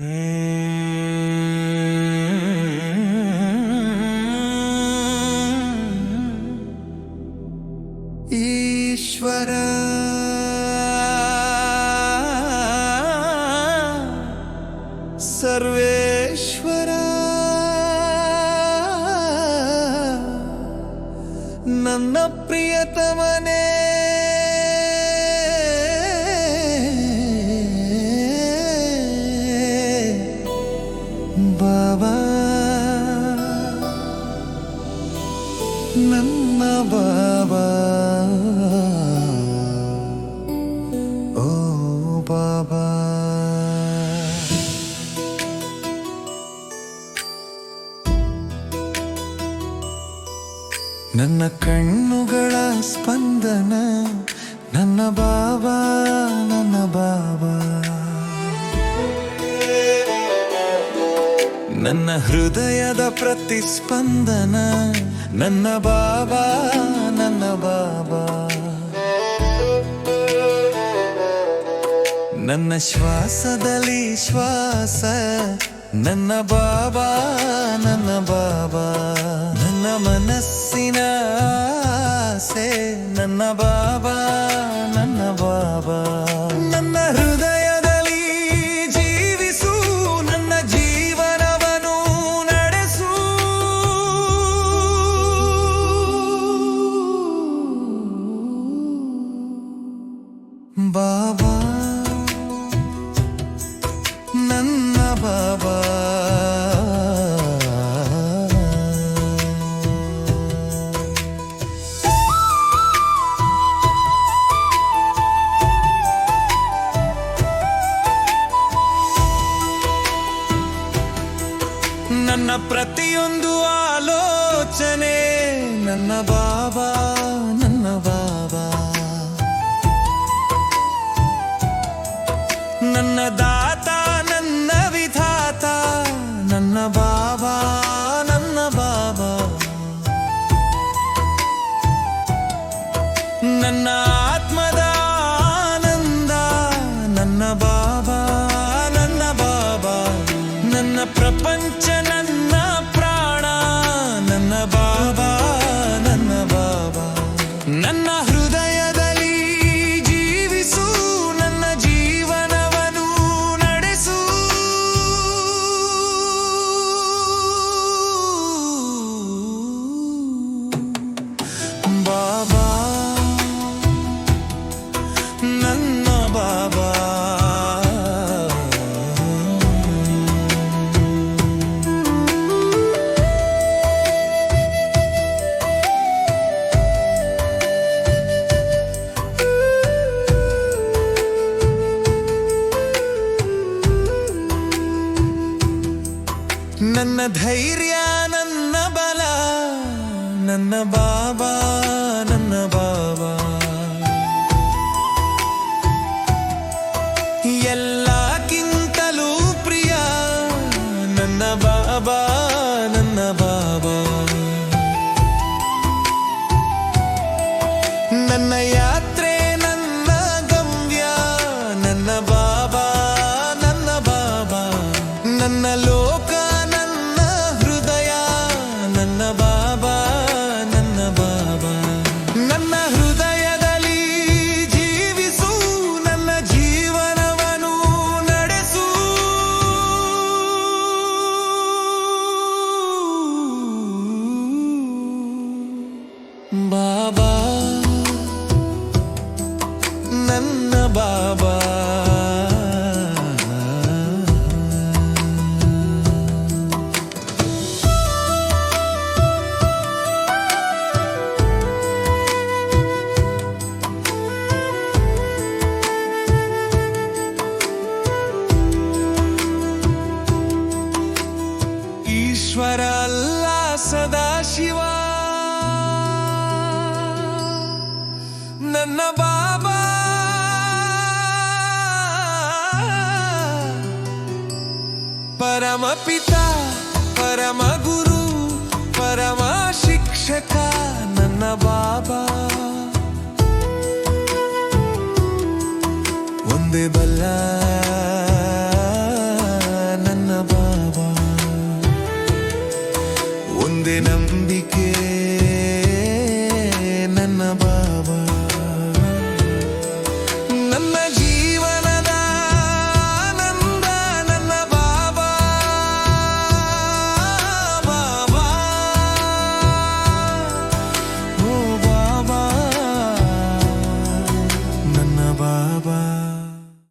ಈಶ್ವರ. ಸರ್ವೇಶ್ವರ. ನನ್ನ ಪ್ರಿಯತಮನೇ. ಬಾಬಾ ನನ್ನ ಬಾಬಾ ಓ ಬಾಬಾ ನನ್ನ ಕಣ್ಣುಗಳ ಸ್ಪಂದನ ನನ್ನ ಬಾಬಾ ನನ್ನ ಬಾಬಾ ನನ್ನ ಹೃದಯದ ಪ್ರತಿಸ್ಪಂದನ, ನನ್ನ ಬಾಬಾ ನನ್ನ ಬಾಬಾ. ನನ್ನ ಶ್ವಾಸದಲ್ಲಿ ಶ್ವಾಸ, ನನ್ನ ಬಾಬಾ ನನ್ನ ಬಾಬಾ. ನನ್ನ ಮನಸ್ಸಿನ ಆಸೆ, ನನ್ನ ಬಾಬಾ ನನ್ನ ಬಾಬಾ. ನನ್ನ ಪ್ರತಿಯೊಂದು ಆಲೋಚನೆ ನನ್ನ ಬಾಬಾ ನನ್ನ ಬಾಬಾ ನನ್ನ ದಾತ ನನ್ನ ವಿಧಾತ ನನ್ನ ಬಾಬಾ ನನ್ನ ಬಾಬಾ ನನ್ನ ನನ್ನ ಧೈರ್ಯ, ನನ್ನ ಬಲ, ನನ್ನ ಬಾಬಾ ನನ್ನ ಬಾಬಾ ಎಲ್ಲಕ್ಕಿಂತಲೂ ಪ್ರಿಯ, ನನ್ನ ಬಾಬಾ ನನ್ನ ಬಾಬಾ ನನ್ನ ಯಾತ್ರೆ, ನನ್ನ ಗಮ್ಯ, ನನ್ನ ಬಾಬಾ ನನ್ನ ಬಾಬಾ ನನ್ನ ಲೋಕ ಬಾಬಾ ನನ್ನ ಬಾಬಾ ಪರಮ ಪಿತಾ, ಪರಮ ಗುರು, ಪರಮ ಶಿಕ್ಷಕ ನನ್ನ ಬಾಬಾ ಒಂದೇ ಬಲ್ಲ ನನ್ನ ಬಾಬಾ ಒಂದೇ ನಂಬಿಕೆ